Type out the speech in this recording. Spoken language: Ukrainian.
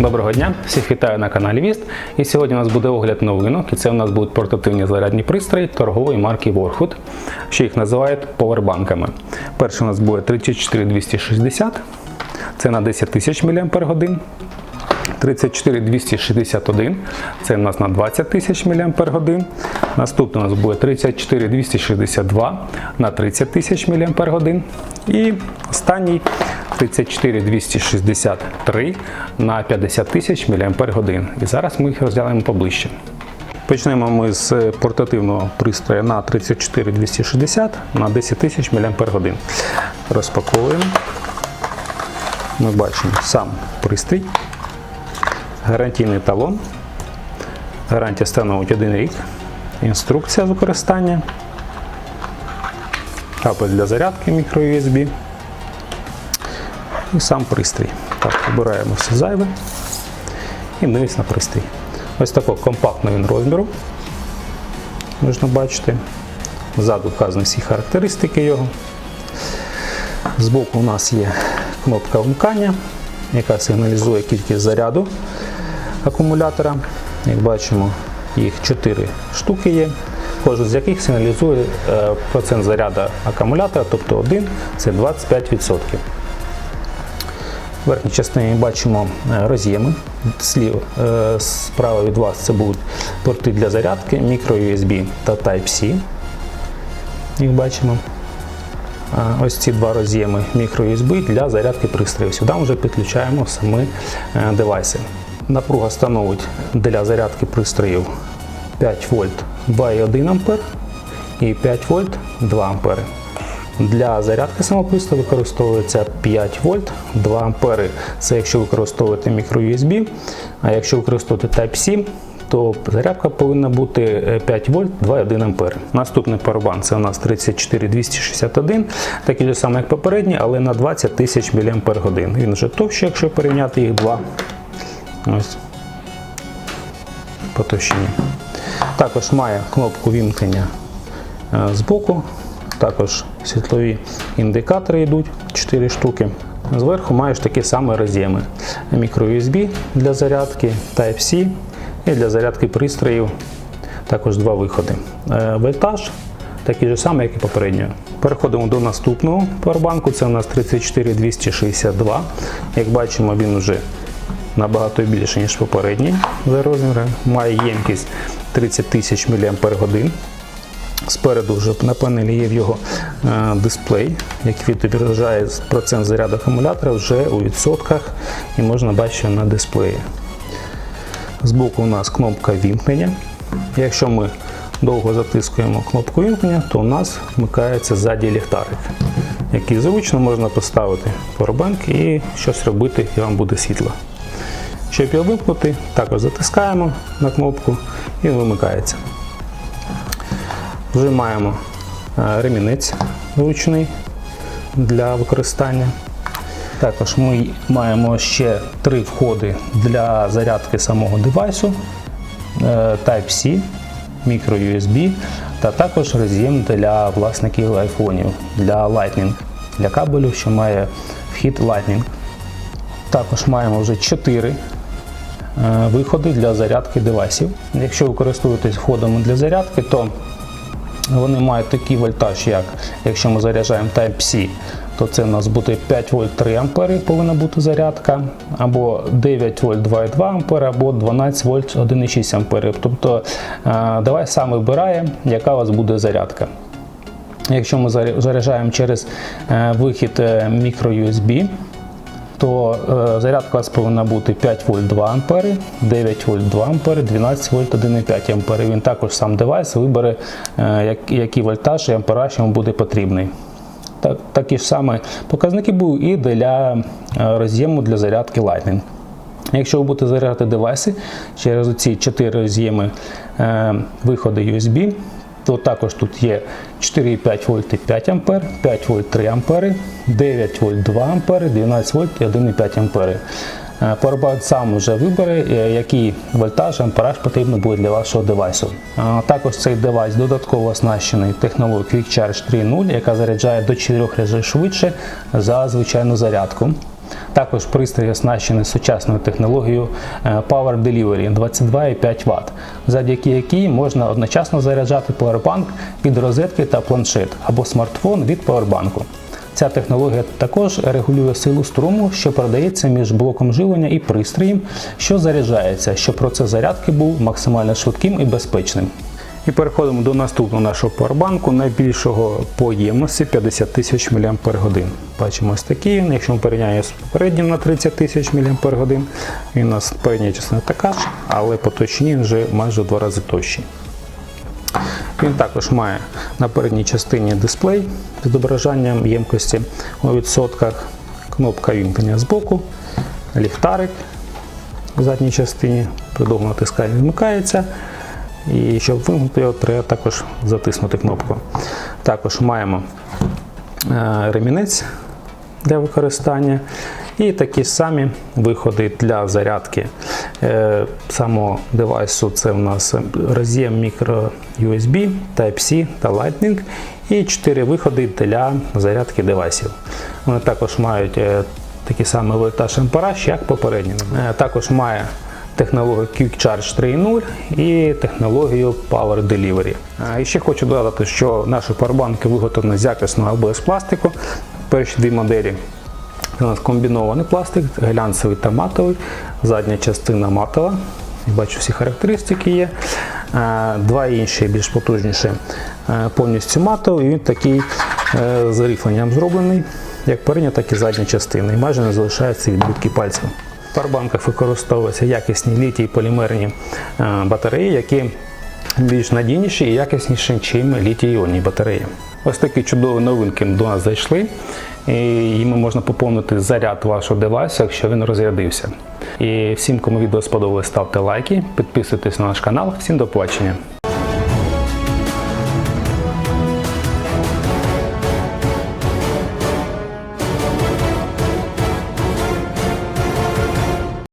Доброго дня, всіх вітаю на каналі Віст. І сьогодні у нас буде огляд новинок, і це у нас будуть портативні зарядні пристрої торгової марки Warhood, що їх називають повербанками. Перший у нас буде 34260, це на 10 тисяч мАч. 34261, це у нас на 20 тисяч мАч. Наступний у нас буде 34262 на 30 тисяч мАч. І останній 34263 на 50 тисяч мАч. І зараз ми їх розглянемо поближче. Почнемо ми з портативного пристрою на 34260 на 10 тисяч мАч. Розпаковуємо. Ми бачимо сам пристрій, гарантійний талон. Гарантія становить 1 рік. Інструкція використання. Кабель для зарядки мікро-USB. І сам пристрій. Так, обираємо все зайве і дивись на пристрій. Ось такого компактного він розміру. Можна бачити. Ззаду вказані всі характеристики його. Збоку у нас є кнопка вмикання, яка сигналізує кількість заряду акумулятора. Як бачимо, їх 4 штуки є, кожен з яких сигналізує е, процент заряду акумулятора, тобто один це 25%. В верхній частині бачимо е, роз'єми. Е, справа від вас це будуть порти для зарядки, мікро-USB та Type-C. Їх бачимо. Ось ці два роз'єми мікро-USB для зарядки пристроїв. Сюди вже підключаємо самі е, девайси. Напруга становить для зарядки пристроїв 5 вольт 2,1 А і 5 вольт 2 А. Для зарядки самого використовується 5 вольт 2 А. Це якщо використовувати мікро-USB, а якщо використовувати Type-C, то зарядка повинна бути 5 вольт 2,1 А. Наступний парабан це у нас 34261, такий же самий, як попередній, але на 20 тисяч мАч. Він вже товщий, якщо порівняти їх два. Ось по товщині. Також має кнопку вімкнення е, збоку, також світлові індикатори йдуть 4 штуки. Зверху маєш такі самі роз'єми. Мікро-USB для зарядки, Type-C і для зарядки пристроїв також два виходи. Е, Вольтаж такий же самий, як і попереднього. Переходимо до наступного пауербанку. Це у нас 34262. Як бачимо, він вже набагато більше, ніж попередній за розміром. Має ємкість 30 тисяч мАч. Спереду вже на панелі є в його е, дисплей, який відображає процент заряду акумулятора вже у відсотках і можна бачити на дисплеї. Збоку у нас кнопка вімкнення. Якщо ми довго затискуємо кнопку вімкнення, то у нас вмикається ззаді ліхтарик, який зручно можна поставити поwerbank і щось робити, і вам буде світло. Щоб його вимкнути, також затискаємо на кнопку і вимикається. Вже маємо е, ремінець ручний для використання. Також ми маємо ще три входи для зарядки самого девайсу е, Type-C, micro-USB та також роз'єм для власників айфонів для Lightning, для кабелю, що має вхід Lightning. Також маємо вже 4 е, виходи для зарядки девайсів. Якщо ви користуєтесь входами для зарядки, то вони мають такий вольтаж, як якщо ми заряджаємо Type-C, то це у нас буде 5 вольт 3 ампери повинна бути зарядка, або 9 вольт 2,2 ампери, або 12 вольт 1,6 ампери. Тобто е, давай сам вибирає, яка у вас буде зарядка. Якщо ми заряджаємо через е, вихід мікро-USB, то е, зарядка у вас повинна бути 5 вольт 2 ампери, 9 вольт 2 ампери, 12 вольт 1,5 ампери. Він також сам девайс вибере, який вольтаж і ампераж йому буде потрібний. Так, Такі ж самі показники будуть і для е, роз'єму для зарядки Lightning. Якщо ви будете заряджати девайси через ці 4 роз'єми е, виходи USB, то також тут є 4,5 вольт і 5 ампер, 5 вольт 3 ампери, 9 вольт 2 ампери, 12 вольт і 1,5 ампери. Powerbank сам вже вибере, е, який вольтаж, ампераж потрібно буде для вашого девайсу. Також цей девайс додатково оснащений технологією Quick Charge 3.0, яка заряджає до 4 разів швидше за звичайну зарядку. Також пристрій оснащений сучасною технологією е, Power Delivery 22,5 Вт, завдяки якій можна одночасно заряджати павербанк від розетки та планшет або смартфон від павербанку. Ця технологія також регулює силу струму, що передається між блоком живлення і пристроєм, що заряджається, щоб процес зарядки був максимально швидким і безпечним. І переходимо до наступного нашого павербанку, найбільшого по ємності 50 тисяч мАч. Бачимо ось такий. Якщо ми порівняємо з попереднім на 30 тисяч мАч, він у нас передня частина така ж, але по точні вже майже в два рази товщий. Він також має на передній частині дисплей з відображенням ємкості у відсотках, кнопка вімкнення збоку, ліхтарик в задній частині, при довгому натисканні вмикається. І щоб вимкнути його, треба також затиснути кнопку. Також маємо е, ремінець для використання і такі самі виходи для зарядки е, самого девайсу. Це у нас роз'єм мікро USB, Type-C та Lightning і 4 виходи для зарядки девайсів. Вони також мають е, такий самий вольтаж ампераж, як попередні. Також має технологію Quick Charge 3.0 і технологію Power Delivery. І ще хочу додати, що наші павербанки виготовлені з якісного АБС пластику. Перші дві моделі у нас комбінований пластик, глянцевий та матовий, задня частина матова. Бачу, всі характеристики є. Два інші більш потужніші повністю матовий. Він такий е, з рифленням зроблений, як передня, так і задня частина. І майже не залишається відбитки пальців. В павербанках використовуються якісні літій полімерні е, батареї, які більш надійніші і якісніші, ніж літій-іонні батареї. Ось такі чудові новинки до нас зайшли. І їми можна поповнити заряд вашого девайсу, якщо він розрядився. І всім, кому відео сподобалось, ставте лайки, підписуйтесь на наш канал. Всім до побачення.